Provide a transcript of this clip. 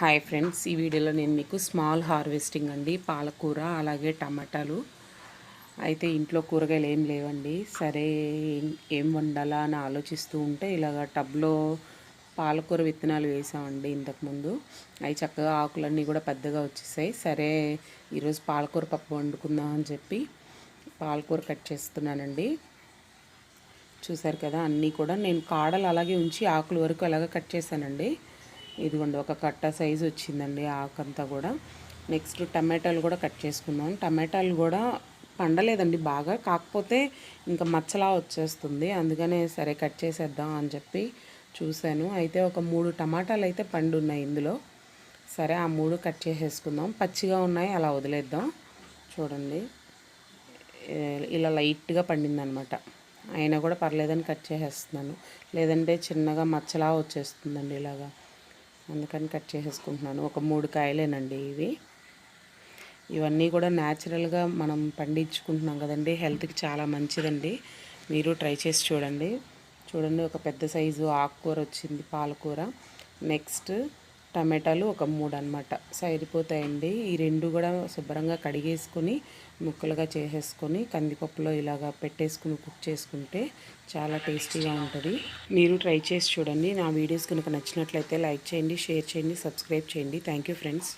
Hi friends ఈ వీడియోలో నేను మీకు స్మాల్ హార్వెస్టింగ్ అండి పాలకూర అలాగే టమాటాలు. అయితే ఇంట్లో కూరగాయలు ఏం లేవండి సరే ఏం- వండాలా అని ఆలోచిస్తూ ఉంటే ఇలాగ టబ్లో పాలకూర విత్తనాలు వేసామండి ఇంతకుముందు. అవి చక్కగా ఆకులన్నీ కూడా పెద్దగా వచ్చేసాయి. సరే ఈరోజు పాలకూర పప్పు వండుకుందాం అని చెప్పి పాలకూర కట్ చేస్తున్నానండి. చూసారు కదా అన్నీ కూడా నేను కాడలు అలాగే ఉంచి ఆకుల వరకు అలాగే కట్ చేశానండి. ఇదిగోండి ఒక కట్ట సైజు వచ్చిందండి ఆకంతా కూడా. నెక్స్ట్ టమాటాలు కూడా కట్ చేసుకుందాం. టమాటాలు కూడా పండలేదండి బాగా కాకపోతే ఇంకా మచ్చలా వచ్చేస్తుంది. అందుకనే సరే కట్ చేసేద్దాం అని చెప్పి చూశాను. అయితే ఒక మూడు టమాటాలు అయితే పండు ఉన్నాయి ఇందులో. సరే ఆ మూడు కట్ చేసేసుకుందాం. పచ్చిగా ఉన్నాయి అలా వదిలేద్దాం. చూడండి. ఇలా లైట్గా పండిందనమాట. అయినా కూడా పర్లేదని కట్ చేసేస్తున్నాను. లేదంటే చిన్నగా మచ్చలా వచ్చేస్తుందండి ఇలాగా. అందుకని కట్ చేసేసుకుంటున్నాను. ఒక మూడు కాయలేనండి ఇవి. ఇవన్నీ కూడా న్యాచురల్గా మనం పండించుకుంటున్నాం కదండి. హెల్త్కి చాలా మంచిదండి. మీరు ట్రై చేసి చూడండి. చూడండి ఒక పెద్ద సైజు ఆకుకూర వచ్చింది పాలకూర. నెక్స్ట్ టమాటాలు ఒక మూడు అనమాట సరిపోతాయండి. ఈ రెండు కూడా శుభ్రంగా కడిగేసుకొని ముక్కలుగా చేసేసుకొని కందిపప్పులో ఇలాగా పెట్టేసుకుని కుక్ చేసుకుంటే చాలా టేస్టీగా ఉంటుంది. మీరు ట్రై చేసి చూడండి. నా వీడియోస్ కనుక నచ్చినట్లయితే లైక్ చేయండి షేర్ చేయండి సబ్స్క్రైబ్ చేయండి. Thank you friends.